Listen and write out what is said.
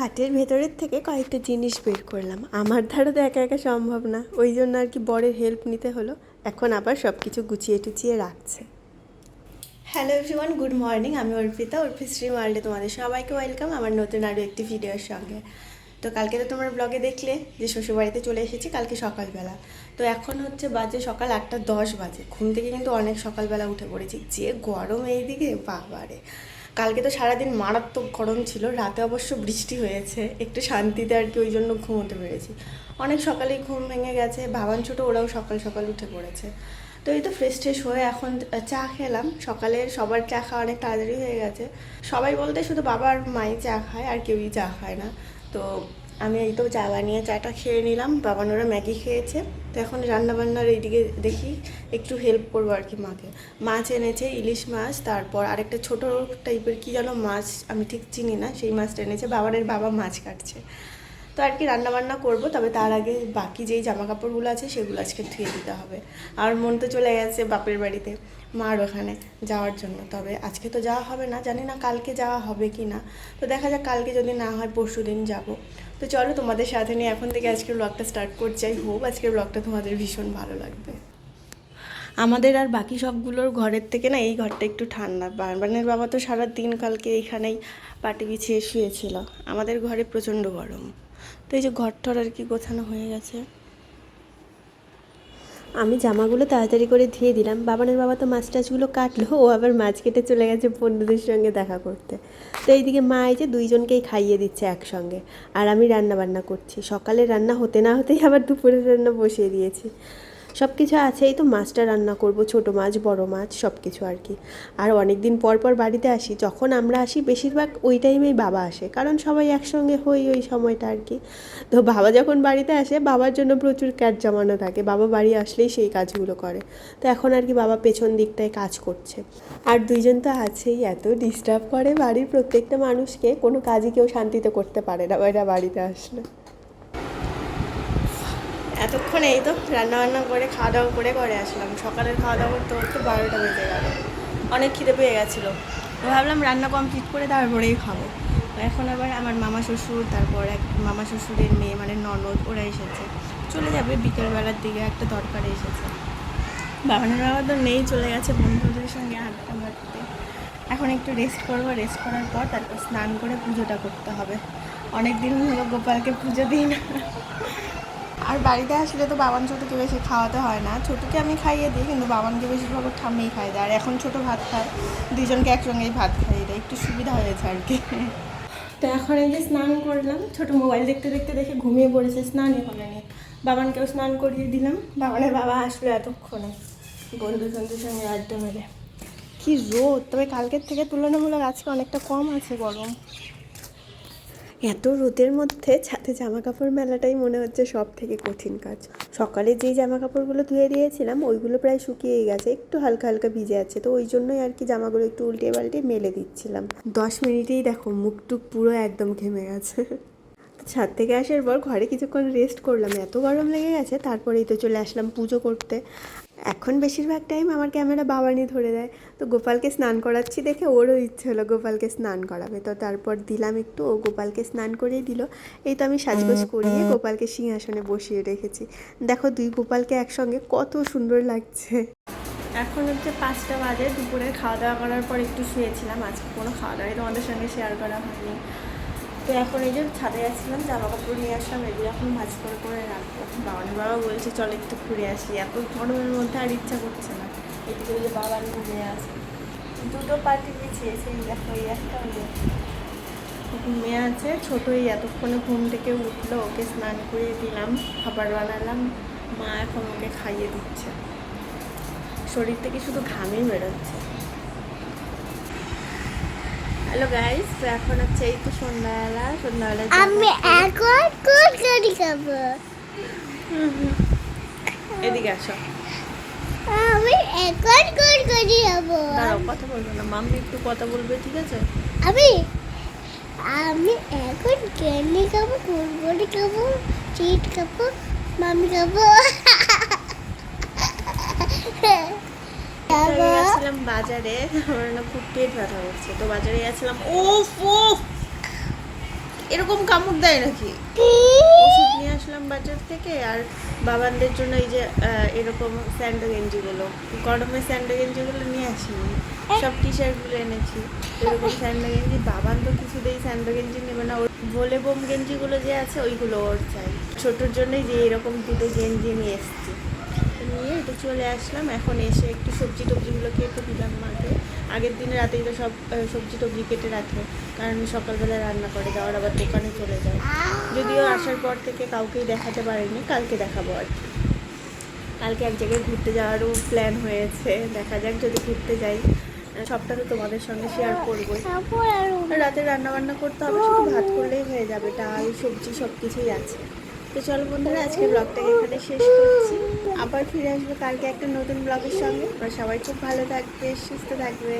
খাটের ভেতরের থেকে কয়েকটা জিনিস বের করলাম। আমার ধারা তো একা একা সম্ভব না। ওই জন্য আর কি বরের হেল্প নিতে হলো। এখন আবার সব কিছু গুছিয়ে টুচিয়ে রাখছে। হ্যালো এভরিওয়ান গুড মর্নিং আমি অর্পিতা অর্পিত শ্রী ওয়ার্ল্ডে তোমাদের সবাইকে ওয়েলকাম আমার নতুন আরও একটি ভিডিওর সঙ্গে। তো কালকে তো তোমার ব্লগে দেখলে যে শ্বশুরবাড়িতে চলে এসেছি কালকে সকালবেলা। তো এখন হচ্ছে বাজে সকাল আটটা দশ বাজে। ঘুম থেকে কিন্তু অনেক সকালবেলা উঠে পড়েছি। যে গরম এইদিকে, বাবারে। কালকে তো সারাদিন মারাত্মক গরম ছিল, রাতে অবশ্য বৃষ্টি হয়েছে, একটু শান্তিতে আর কি ওই জন্য ঘুমোতে পেরেছি। অনেক সকালেই ঘুম ভেঙে গেছে ভাবান ছোটো, ওরাও সকাল সকাল উঠে পড়েছে। তো এই তো ফ্রেশ ট্রেশ হয়ে এখন চা খেলাম, সকালে সবার চা খাওয়া অনেক তাড়াতাড়ি হয়ে গেছে। সবাই বলতে শুধু বাবার মাই চা খায়, আর কেউই চা খায় না। তো আমি এই তো চা বানিয়ে চাটা খেয়ে নিলাম। বাবানোরা ম্যাগি খেয়েছে। তো এখন রান্নাবান্নার এইদিকে দেখি, একটু হেল্প করব আর কি মাকে। মাছ এনেছে, ইলিশ মাছ, তারপর আরেকটা ছোট টাইপের কি যেন মাছ? আমি ঠিক চিনি না, সেই মাছটা এনেছে। বাবানের বাবা মাছ কাটছে। তো আর কি রান্নাবান্না করব, তবে তার আগে বাকি যেই জামা কাপড়গুলো আছে, সেগুলো আজকে ধুয়ে দিতে হবে। আর মন তো চলে গেছে বাপের বাড়িতে, মার ওখানে যাওয়ার জন্য। তবে আজকে তো যাওয়া হবে না, জানি না কালকে যাওয়া হবে কি না তো দেখা যাক কালকে যদি না হয় পরশু দিন যাব। তো চলো তোমাদের সাথে নিয়ে এখন থেকে আজকের ব্লগটা স্টার্ট করছি। আই হোপ আজকের ব্লগটা তোমাদের ভীষণ ভালো লাগবে। আমাদের আর বাকি সবগুলোর ঘরের থেকে না, এই ঘরটা একটু ঠান্ডা। বারবানের বাবা তো সারা দিন কালকে এইখানেই পাটি বিছিয়ে শুয়েছিল। আমাদের ঘরে প্রচণ্ড গরম। তো এই যে ঘরটর আর কি গোছানো হয়ে গেছে। আমি জামাগুলো তাড়াতাড়ি করে ধুয়ে দিলাম। বাবানের বাবা তো মাছ টাছগুলো কাটলো, ও আবার মাছ কেটে চলে গেছে বন্ধুদের সঙ্গে দেখা করতে। তো এইদিকে মা এই যে দুইজনকেই খাইয়ে দিচ্ছে একসঙ্গে। আর আমি রান্না বান্না করছি। সকালে রান্না হতে না হতেই আবার দুপুরের রান্না বসিয়ে দিয়েছি। সব কিছু আছেই তো মাছটা রান্না করব, ছোট মাছ, বড় মাছ সব কিছু আর কি। আর অনেক দিন পর পর বাড়িতে আসি, যখন আমরা আসি বেশিরভাগ ওই টাইমেই বাবা আসে, কারণ সবাই একসঙ্গে হই ওই সময়টা আর কি। তো বাবা যখন বাড়িতে আসে, বাবার জন্য প্রচুর ক্যাট জমানো থাকে, বাবা বাড়ি আসলেই সেই কাজগুলো করে। তো এখন আর কি বাবা পেছন দিকটায় কাজ করছে। আর দুইজন তো আছেই, এত ডিস্টার্ব করে বাড়ির প্রত্যেকটা মানুষকে, কোনো কাজই কেউ শান্তিতে করতে পারে না এরা বাড়িতে আসলে। এতক্ষণ এই তো রান্না বান্না করে খাওয়া দাওয়া করে ঘরে আসলাম। সকালের খাওয়া দাওয়া করতে করতে বারোটা বেজে গেল। অনেক খিদে পেয়ে গেছিল। ভাবলাম রান্না কমপ্লিট করে তারপরেই খাব। এখন আবার আমার মামা শ্বশুর, তারপর এক মামা শ্বশুরের মেয়ে মানে ননদ, ওরা এসেছে। চলে যাবে বিকেলবেলার দিকে, একটা দরকারে এসেছে। বাবানের বাবা তো নেই, চলে গেছে বন্ধুদের সঙ্গে আড্ডা মারতে। এখন একটু রেস্ট করব রেস্ট করার পর তারপর স্নান করে পুজোটা করতে হবে। অনেক দিন হলো গোপালকে পুজো দিই না। আর বাড়িতে আসলে তো বাবান ছোটোকে বেশি খাওয়াতে হয় না। ছোটোকে আমি খাইয়ে দিই, কিন্তু বাবানকে বেশিরভাগ ঠাম্মিই খাই দেয়। আর এখন ছোটো ভাত খায় দুজনকে একসঙ্গেই ভাত খাইয়ে দেয়। একটু সুবিধা হয়েছে আর কি। তো এখন এই যে স্নান করলাম, ছোটো মোবাইল দেখতে দেখতে দেখে ঘুমিয়ে পড়েছে, স্নানই করেনি বাবানকেও স্নান করিয়ে দিলাম। বাবানের বাবা আসলো এতক্ষণে বন্ধু বন্ধুর সঙ্গে আড্ডা মেরে। কি রোদ! তবে কালকের থেকে তুলনামূলক আজকে অনেকটা কম আছে গরম। এত রোদের মধ্যে ছাদে জামা কাপড় মেলাটাই মনে হচ্ছে সব থেকে কঠিন কাজ। সকালে যেই জামা কাপড়গুলো ধুয়ে দিয়েছিলাম, ওইগুলো প্রায় শুকিয়ে গেছে, একটু হালকা হালকা ভিজে আছে, তো ওই জন্যই আর কি জামাগুলো একটু উল্টে পাল্টে মেলে দিচ্ছিলাম। দশ মিনিটেই দেখো মুখ টুক পুরো একদম ঘেমে গেছে। ছাদ থেকে আসার পর ঘরে কিছুক্ষণ রেস্ট করলাম, এত গরম লেগে গেছে, তারপরেই তো চলে আসলাম পুজো করতে। এখন বেশিরভাগ টাইম আমার ক্যামেরা বাবানি ধরে দেয়। তো গোপালকে স্নান করাচ্ছি দেখে ওরও ইচ্ছে হলো গোপালকে স্নান করাবে। তো তারপর দিলাম একটু ও গোপালকে স্নান করিয়ে দিল। এই তো আমি সাজগোজ করিয়ে গোপালকে সিংহাসনে বসিয়ে রেখেছি। দেখো দুই গোপালকে একসঙ্গে কত সুন্দর লাগছে। এখন হচ্ছে পাঁচটা বাজে দুপুরে খাওয়া দাওয়া করার পর একটু শুয়েছিলাম। আজকে কোনো খাওয়া দাওয়াই তোমাদের সঙ্গে শেয়ার করা হয়নি। তো এখন এই যে ছাদে আসছিলাম জামা কাপড় নিয়ে আসলাম, এগুলো এখন ভাজ করে করে রাখব। বাবানের বাবা বলছে, চল একটু ঘুরে আসি। এত গরমের মধ্যে আর ইচ্ছা করছে না। এদিকে ওই যে বাবার ঘুরে আসে। দুটো পার্টি বিছিয়েছে এই দেখো, এই একটা ওই মেয়ে আছে। ছোটোই এতক্ষণে ঘুম থেকে উঠল, ওকে স্নান করিয়ে দিলাম, খাবার বানালাম। মা এখন ওকে খাইয়ে দিচ্ছে। শরীর থেকে শুধু ঘামই বেরোচ্ছে। হ্যালো গাইস তো এখন হচ্ছে এই তো সন্ধ্যাবেলা। সন্ধ্যাবেলা আমি এখন কোন গাড়ি খাব? এদিকে আসো। আমি এখন কোন গাড়ি খাব? দাঁড়াও কথা বলব না। মাম্মি একটু কথা বলবে ঠিক আছে? আমি আমি এখন ক্যান্ডি খাব কুরকুরি খাব? চিট খাব মামি খাব। গেছিলাম বাজারে, আমার না খুব পেট ব্যথা করছে, তো বাজারে গেছিলাম ও ও এরকম কামড় দেয় নাকি? ওষুধ নিয়ে আসলাম বাজার থেকে, আর বাবানদের জন্য এই যে এরকম স্যান্ডো গেঞ্জিগুলো গরমের স্যান্ডো গেঞ্জিগুলো নিয়ে আসিনি। সব টি শার্টগুলো এনেছি, এরকম স্যান্ডো গেঞ্জি, বাবান তো কিছুতেই স্যান্ডো গেঞ্জি নেবে না, ওর ভোলে বোম গেঞ্জিগুলো যে আছে, ওইগুলো ওর চাই। ছোটোর জন্যই যে এরকম দুটো গেঞ্জি নিয়ে এসেছি। নিয়ে একটু চলে আসলাম। এখন এসে একটু সবজি টবজিগুলো কেটে দিলাম মাকে। আগের দিনে রাতেই তো সব সবজি টবজি কেটে রাখে কারণ সকালবেলা রান্না করে যাওয়ার আবার দোকানে চলে যায়। যদিও আসার পর থেকে কাউকেই দেখাতে পারিনি কালকে দেখাবো আর কি। কালকে এক জায়গায় ঘুরতে যাওয়ারও প্ল্যান হয়েছে দেখা যাক যদি ঘুরতে যাই। সবটা তো তোমাদের সঙ্গে শেয়ার করব রাতে রান্না বান্না করতে হবে শুধু ভাত করলেই হয়ে যাবে ডাল সবজি সব কিছুই আছে। তো চলো বন্ধুরা আজকে ব্লগটাকে এখানে শেষ করছি। আবার ফিরে আসব কালকে একটা নতুন ব্লগের সঙ্গে। সবাই খুব ভালো থাকবে, সুস্থ থাকবে।